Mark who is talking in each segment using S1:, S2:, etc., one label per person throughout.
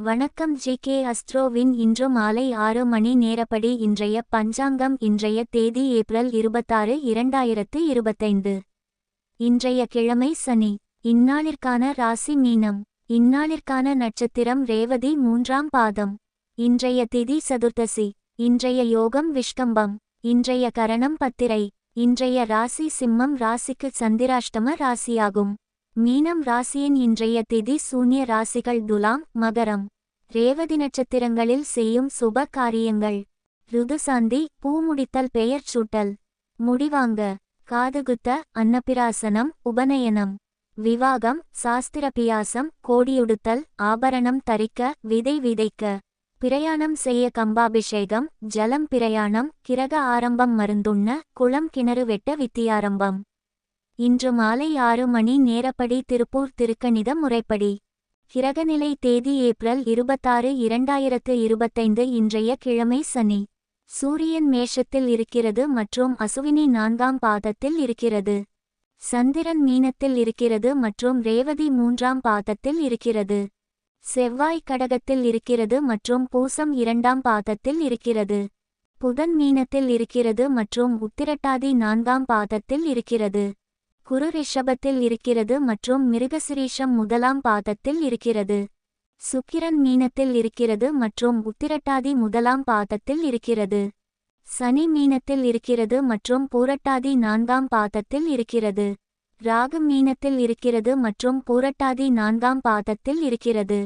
S1: வணக்கம் G K அஸ்ட்ரோவின் இன்று மாலை ஆறு மணி நேரப்படி இன்றைய பஞ்சாங்கம் இன்றைய தேதி ஏப்ரல் இருபத்தாறு இரண்டாயிரத்து இருபத்தைந்து. இன்றைய கிழமை சனி. இந்நாளிற்கான ராசி மீனம். இந்நாளிற்கான நட்சத்திரம் ரேவதி மூன்றாம் பாதம். இன்றைய திதி சதுர்த்தசி. இன்றைய யோகம் விஷ்கம்பம். இன்றைய கரணம் பத்திரை. இன்றைய ராசி சிம்மம் ராசிக்கு சந்திராஷ்டம ராசியாகும். மீனம் ராசியின் இன்றைய திதி சூன்ய ராசிகள் துலாம் மகரம். ரேவதி நட்சத்திரங்களில் செய்யும் சுப காரியங்கள். ருதுசாந்தி பூமுடித்தல் பெயர் சூட்டல். முடிவாங்க. காதுகுத்த அன்னபிராசனம் உபநயனம். விவாகம் சாஸ்திரபியாசம் கோடியுடுத்தல் ஆபரணம் தரிக்க விதை விதைக்க. பிரயாணம் செய்ய கம்பாபிஷேகம் ஜலம் பிரயாணம் கிரக ஆரம்பம் மருந்துண்ண குளம் கிணறு வெட்ட வித்தியாரம்பம். இன்று மாலை ஆறு மணி நேரப்படி திருப்பூர் திருக்கணித முறைப்படி. கிரகநிலை தேதி ஏப்ரல் இருபத்தாறு இரண்டாயிரத்து இருபத்தைந்து இன்றைய கிழமை சனி. சூரியன் மேஷத்தில் இருக்கிறது மற்றும் அசுவினி நான்காம் பாதத்தில் இருக்கிறது. சந்திரன் மீனத்தில் இருக்கிறது மற்றும் ரேவதி மூன்றாம் பாதத்தில் இருக்கிறது. செவ்வாய் கடகத்தில் இருக்கிறது மற்றும் பூசம் இரண்டாம் பாதத்தில் இருக்கிறது. புதன் மீனத்தில் இருக்கிறது மற்றும் உத்திரட்டாதி நான்காம் பாதத்தில் இருக்கிறது. குரு ரிஷபத்தில் இருக்கிறது மற்றும் மிருகசிரீஷம் முதலாம் பாதத்தில் இருக்கிறது. சுக்கிரன் மீனத்தில் இருக்கிறது மற்றும் உத்திரட்டாதி முதலாம் பாதத்தில் இருக்கிறது. சனி மீனத்தில் இருக்கிறது மற்றும் பூரட்டாதி நான்காம் பாதத்தில் இருக்கிறது. ராகு மீனத்தில் இருக்கிறது மற்றும் பூரட்டாதி நான்காம் பாதத்தில் இருக்கிறது.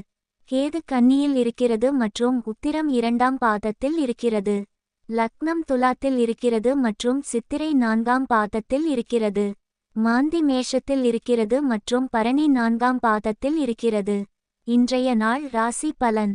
S1: கேது கன்னியில் இருக்கிறது மற்றும் உத்திரம் இரண்டாம் பாதத்தில் இருக்கிறது. லக்னம் துலாத்தில் இருக்கிறது மற்றும் சித்திரை நான்காம் பாதத்தில் இருக்கிறது. மாந்தி மேஷத்தில் இருக்கிறது மற்றும் பரணி நான்காம் பாதத்தில் இருக்கிறது. இன்றைய நாள் ராசி பலன்.